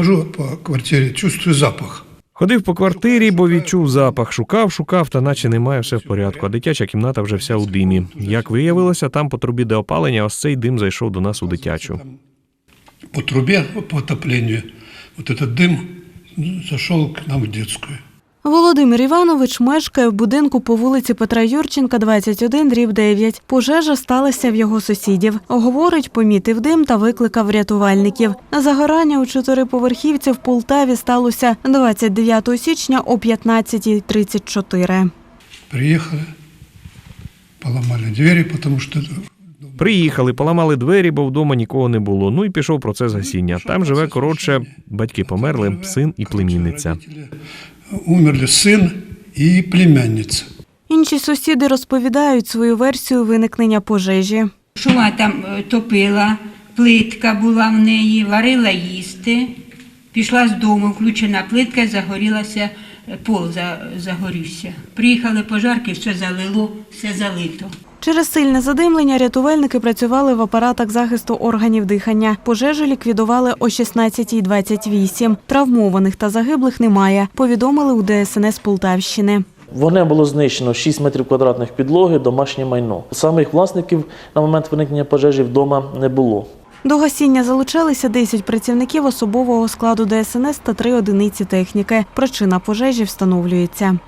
хожу по квартирі, чувствую запах. Ходив по квартирі, бо відчув запах. Шукав, шукав, та наче немає все в порядку. А дитяча кімната вже вся у димі. Як виявилося, там по трубі де опалення, ось цей дим зайшов до нас у дитячу. По трубі по отопленню, от этот дим зайшов к нам в детскую. Володимир Іванович мешкає в будинку по вулиці Петра Юрченка, 21, дріб 9. Пожежа сталася в його сусідів. Говорить, помітив дим та викликав рятувальників. Загорання у чотириповерхівці в Полтаві сталося 29 січня о 15.34. Приехали, поломали двери, потому что Приїхали, поламали двері, бо вдома нікого не було. Ну і пішов процес гасіння. Там живе коротше, батьки померли, син і племінниця. Умерли сын и племянница. Інші сусіди розповідають свою версію виникнення пожежі. Що вона там е, топила, плитка була в неї, варила їсти. Пішла з дому, включена плитка, загорілася, е, пол загорівся. Приїхали пожарки, все залило, все залито. Через сильне задимлення рятувальники працювали в апаратах захисту органів дихання. Пожежу ліквідували о 16.28. Травмованих та загиблих немає, повідомили у ДСНС Полтавщини. Вогнем було знищено 6 метрів квадратних підлоги, домашнє майно. Самих власників на момент виникнення пожежі вдома не було. До гасіння залучалися 10 працівників особового складу ДСНС та 3 одиниці техніки. Причина пожежі встановлюється.